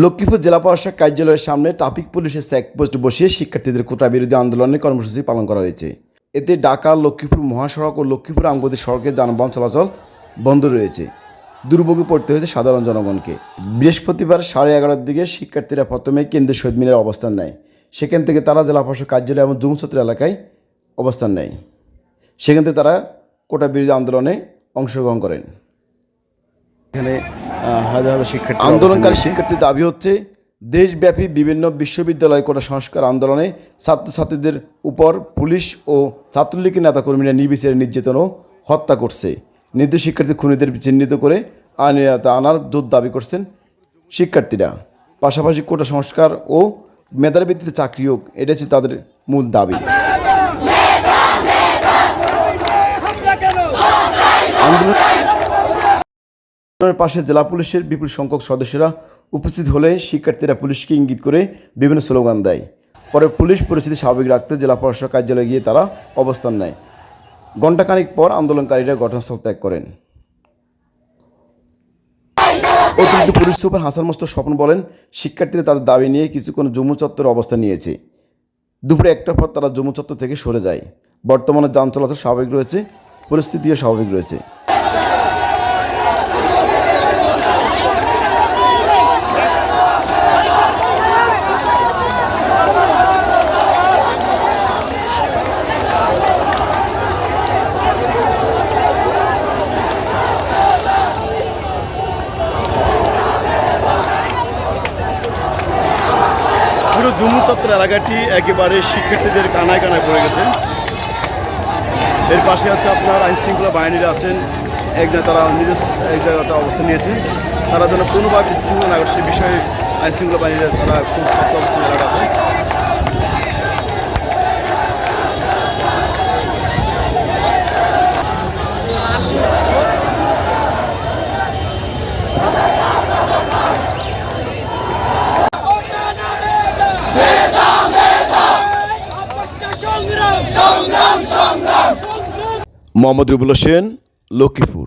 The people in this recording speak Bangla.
লক্ষ্মীপুর জেলা প্রশাসক কার্যালয়ের সামনে ট্রাফিক পুলিশের চেকপোস্ট বসিয়ে শিক্ষার্থীদের কোটা বিরোধী আন্দোলনের কর্মসূচি পালন করা হয়েছে। এতে ঢাকা, লক্ষ্মীপুর মহাসড়ক ও লক্ষ্মীপুর আঙ্গদি সড়কে যানবাহন চলাচল বন্ধ রয়েছে। দুর্ভোগে পড়তে হয়েছে সাধারণ জনগণকে। বৃহস্পতিবার সাড়ে এগারোর দিকে শিক্ষার্থীরা প্রথমে কেন্দ্রীয় শহীদ মিনারে অবস্থান নেয়। সেখান থেকে তারা জেলা প্রশাসক কার্যালয় এবং জুমছত্র এলাকায় অবস্থান নেয়। সেখান থেকে তারা কোটা বিরোধী আন্দোলনে অংশগ্রহণ করেন। এখানে হাজার হাজার শিক্ষার্থী আন্দোলনকারী শিক্ষার্থীর দাবি হচ্ছে দেশব্যাপী বিভিন্ন বিশ্ববিদ্যালয় কোটা সংস্কার আন্দোলনে ছাত্রছাত্রীদের উপর পুলিশ ও ছাত্রলীগের নেতাকর্মীরা নির্বিচারে নির্যাতন ও হত্যা করছে। নির্দোষ শিক্ষার্থী খুনিদের চিহ্নিত করে আইনতা আনার জোর দাবি করছেন শিক্ষার্থীরা। পাশাপাশি কোটা সংস্কার ও মেধার ভিত্তিতে চাকরি হোক এটা হচ্ছে তাদের মূল দাবি আন্দোলন আন্দোলনের পাশে জেলা পুলিশের বিপুল সংখ্যক সদস্যরা উপস্থিত হলে শিক্ষার্থীরা পুলিশকে ইঙ্গিত করে বিভিন্ন স্লোগান দেয়। পরে পুলিশ পরিস্থিতি স্বাভাবিক রাখতে জেলা প্রশাসক কার্যালয়ে গিয়ে তারা অবস্থান নেয়। ঘণ্টাখানিক পর আন্দোলনকারীরা ঘটনাস্থল ত্যাগ করেন। অতিরিক্ত পুলিশ সুপার হাসান মোস্ত স্বপ্ন বলেন, শিক্ষার্থীরা তাদের দাবি নিয়ে কিছুক্ষণ জম্মু চত্বরে অবস্থান নিয়েছে। দুপুরে একটার পর তারা জম্মু চত্বর থেকে সরে যায়। বর্তমানে যান চলাচল স্বাভাবিক রয়েছে, পরিস্থিতিও স্বাভাবিক রয়েছে। পুরো এলাকাটি একেবারে শিক্ষার্থীদের কানায় কানায় পড়ে গেছে। এর পাশে আছে আপনার আইনশৃঙ্খলা বাহিনীরা আছেন। এক তারা নিজের এক জায়গাটা অবস্থান নিয়েছেন। তারা যেন কোনোভাবে শৃঙ্খলা না সে বিষয়ে আইনশৃঙ্খলা বাহিনীরা তারা খুব অবস্থান এলাকা আছে মোহাম্মদ রুবুল হোসেন লক্ষ্মীপুর।